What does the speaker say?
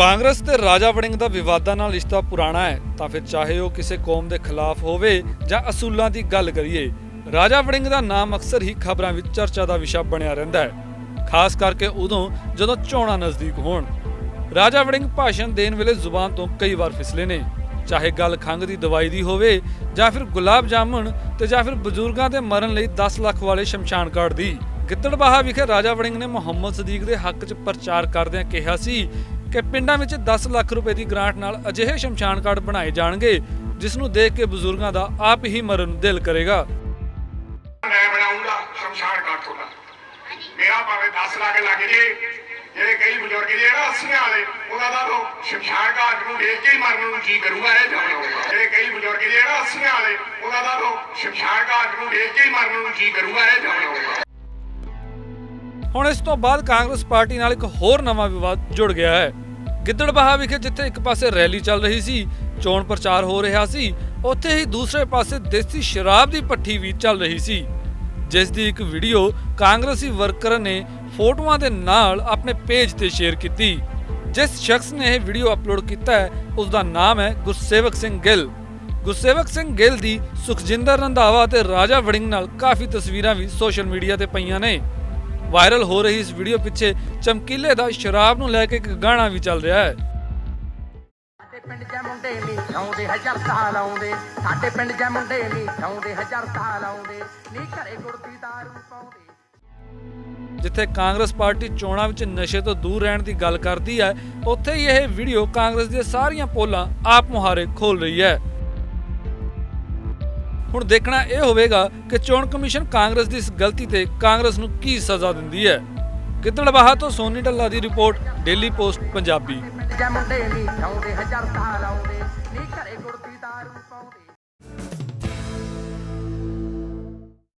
ਕਾਂਗਰਸ ਤੇ ਰਾਜਾ ਵੜਿੰਗ ਦਾ ਵਿਵਾਦਾਂ ਨਾਲ ਰਿਸ਼ਤਾ ਪੁਰਾਣਾ ਹੈ, ਤਾਂ ਫਿਰ ਚਾਹੇ ਉਹ ਕਿਸੇ ਕੌਮ ਦੇ ਖਿਲਾਫ ਹੋਵੇ ਜਾਂ ਅਸੂਲਾਂ ਦੀ ਗੱਲ ਕਰੀਏ, ਰਾਜਾ ਵੜਿੰਗ ਦਾ ਨਾਮ ਅਕਸਰ ਹੀ ਖਬਰਾਂ ਵਿੱਚ ਚਰਚਾ ਦਾ ਵਿਸ਼ਾ ਬਣਿਆ ਰਹਿੰਦਾ ਹੈ, ਖਾਸ ਕਰਕੇ ਉਦੋਂ ਜਦੋਂ ਚੋਣਾਂ ਨਜ਼ਦੀਕ ਹੋਣ। ਰਾਜਾ ਵੜਿੰਗ ਭਾਸ਼ਣ ਦੇਣ ਵੇਲੇ ਜ਼ੁਬਾਨ ਤੋਂ ਕਈ ਵਾਰ ਫਿਸਲੇ ਨੇ, ਚਾਹੇ ਗੱਲ ਖੰਘ ਦੀ ਦਵਾਈ ਦੀ ਹੋਵੇ ਜਾਂ ਫਿਰ ਗੁਲਾਬ ਜਾਮਣ ਤੇ ਜਾਂ ਫਿਰ ਬਜ਼ੁਰਗਾਂ ਦੇ ਮਰਨ ਲਈ 10 ਲੱਖ ਵਾਲੇ ਸ਼ਮਸ਼ਾਨ ਘਾਟ ਦੀ। ਗਿੱਦੜਬਾਹਾ ਵਿਖੇ ਰਾਜਾ ਵੜਿੰਗ ਨੇ ਮੁਹੰਮਦ ਸਦੀਕ ਦੇ ਹੱਕ 'ਚ ਪ੍ਰਚਾਰ ਕਰਦਿਆਂ ਕਿਹਾ ਸੀ ਕਿ ਪਿੰਡਾਂ ਵਿੱਚ 10 ਲੱਖ ਰੁਪਏ ਦੀ ਗ੍ਰਾਂਟ ਨਾਲ ਅਜਿਹੇ ਸ਼ਮਸ਼ਾਨ ਘਾਟ ਬਣਾਏ ਜਾਣਗੇ ਜਿਸ ਨੂੰ ਦੇਖ ਕੇ ਬਜ਼ੁਰਗਾਂ ਦਾ ਆਪ ਹੀ ਮਰਨ ਨੂੰ ਦਿਲ ਕਰੇਗਾ। ਮੈਂ ਬਣਾਉਂਗਾ ਸ਼ਮਸ਼ਾਨ ਘਾਟ ਤੁਹਾਡਾ ਮੇਰਾ ਭਾਵੇਂ 10 ਲੱਖ ਲੱਗ ਜੇ ਜਿਹੜੇ ਕਈ ਬਜ਼ੁਰਗ ਜਿਹੜੇ ਨਾ 80 ਵਾਲੇ ਉਹਨਾਂ ਦਾ ਤਾਂ ਸ਼ਮਸ਼ਾਨ ਘਾਟ ਨੂੰ ਦੇਖ ਕੇ ਹੀ ਮਰਨ ਨੂੰ ਜੀ ਕਰੂਗਾ ਇਹ ਜਾਣਦਾ ਜਿਹੜੇ ਕਈ ਬਜ਼ੁਰਗ ਜਿਹੜੇ ਨਾ 80 ਵਾਲੇ ਉਹਨਾਂ ਦਾ ਤਾਂ ਸ਼ਮਸ਼ਾਨ ਘਾਟ ਨੂੰ ਦੇਖ ਕੇ ਹੀ ਮਰਨ ਨੂੰ ਜੀ ਕਰੂਗਾ ਇਹ ਜਾਣਦਾ ਹੁਣ ਇਸ ਤੋਂ ਬਾਅਦ ਕਾਂਗਰਸ ਪਾਰਟੀ ਨਾਲ ਇੱਕ ਹੋਰ ਨਵਾਂ ਵਿਵਾਦ ਜੁੜ ਗਿਆ ਹੈ। ਗਿੱਦੜਬਾਹਾ ਵਿਖੇ ਜਿੱਥੇ ਇੱਕ ਪਾਸੇ ਰੈਲੀ ਚੱਲ ਰਹੀ ਸੀ, ਚੋਣ ਪ੍ਰਚਾਰ ਹੋ ਰਿਹਾ ਸੀ, ਉੱਥੇ ਹੀ ਦੂਸਰੇ ਪਾਸੇ ਦੇਸੀ ਸ਼ਰਾਬ ਦੀ ਪੱਠੀ ਵੀ ਚੱਲ ਰਹੀ ਸੀ। ਜਿਸ ਦੀ ਇੱਕ ਵੀਡੀਓ ਕਾਂਗਰਸੀ ਵਰਕਰ ਨੇ ਫੋਟੋਆਂ ਦੇ ਨਾਲ ਆਪਣੇ ਪੇਜ ਤੇ ਸ਼ੇਅਰ ਕੀਤੀ। ਜਿਸ ਸ਼ਖਸ ਨੇ ਇਹ ਵੀਡੀਓ ਅਪਲੋਡ ਕੀਤਾ ਹੈ ਉਸ ਦਾ ਨਾਮ ਹੈ ਗੁਰਸੇਵਕ ਸਿੰਘ ਗਿੱਲ। ਗੁਰਸੇਵਕ ਸਿੰਘ ਗਿੱਲ ਦੀ ਸੁਖਜਿੰਦਰ ਰੰਧਾਵਾ ਤੇ ਰਾਜਾ ਵੜਿੰਗ ਨਾਲ ਕਾਫੀ ਤਸਵੀਰਾਂ ਵੀ ਸੋਸ਼ਲ ਮੀਡੀਆ ਤੇ ਪਈਆਂ ਨੇ। ਵਾਇਰਲ ਹੋ ਰਹੀ ਇਸ ਵੀਡੀਓ ਪਿੱਛੇ ਚਮਕੀਲੇ ਦਾ ਸ਼ਰਾਬ ਨੂੰ ਲੈ ਕੇ ਇੱਕ ਗਾਣਾ ਵੀ ਚੱਲ ਰਿਹਾ ਹੈ। ਸਾਡੇ ਪਿੰਡ ਦੇ ਮੁੰਡੇ ਨਹੀਂ ਆਉਂਦੇ ਹਜ਼ਾਰ ਸਾਲ ਆਉਂਦੇ ਸਾਡੇ ਪਿੰਡ ਦੇ ਮੁੰਡੇ ਨਹੀਂ ਆਉਂਦੇ ਹਜ਼ਾਰ ਸਾਲ ਆਉਂਦੇ ਨੀ ਘਰੇ ਗੁਰਦੀ ਦਾਰੂ ਪਾਉਂਦੇ। ਜਿੱਥੇ ਕਾਂਗਰਸ ਪਾਰਟੀ ਚੋਣਾਂ ਵਿੱਚ ਨਸ਼ੇ ਤੋਂ ਦੂਰ ਰਹਿਣ ਦੀ ਗੱਲ ਕਰਦੀ ਹੈ ਉੱਥੇ ਹੀ ਇਹ ਵੀਡੀਓ ਕਾਂਗਰਸ ਦੀਆਂ ਸਾਰੀਆਂ ਪੋਲਾਂ ਆਪ ਮੁਹਾਰੇ ਖੋਲ ਰਹੀ ਹੈ। ਹੁਣ ਦੇਖਣਾ ਇਹ ਹੋਵੇਗਾ ਕਿ ਚੋਣ ਕਮਿਸ਼ਨ ਕਾਂਗਰਸ ਦੀ ਇਸ ਗਲਤੀ ਤੇ ਕਾਂਗਰਸ ਨੂੰ ਕੀ ਸਜ਼ਾ ਦਿੰਦੀ ਹੈ। ਗਿੱਦੜਬਾਹਾ ਤੋਂ ਸੋਨੀ ਢੱਲਾ ਦੀ ਰਿਪੋਰਟ, ਡੇਲੀ ਪੋਸਟ, ਪੰਜਾਬੀ। ਮੁੰਡੇ ਨਹੀਂ, ਆਉਂਦੇ ਹਜ਼ਾਰ ਸਾਲ ਆਉਂਦੇ, ਨੀ ਘਰੇ ਗੁਰਦੀ ਦਾਰੂ ਪਾਉਂਦੇ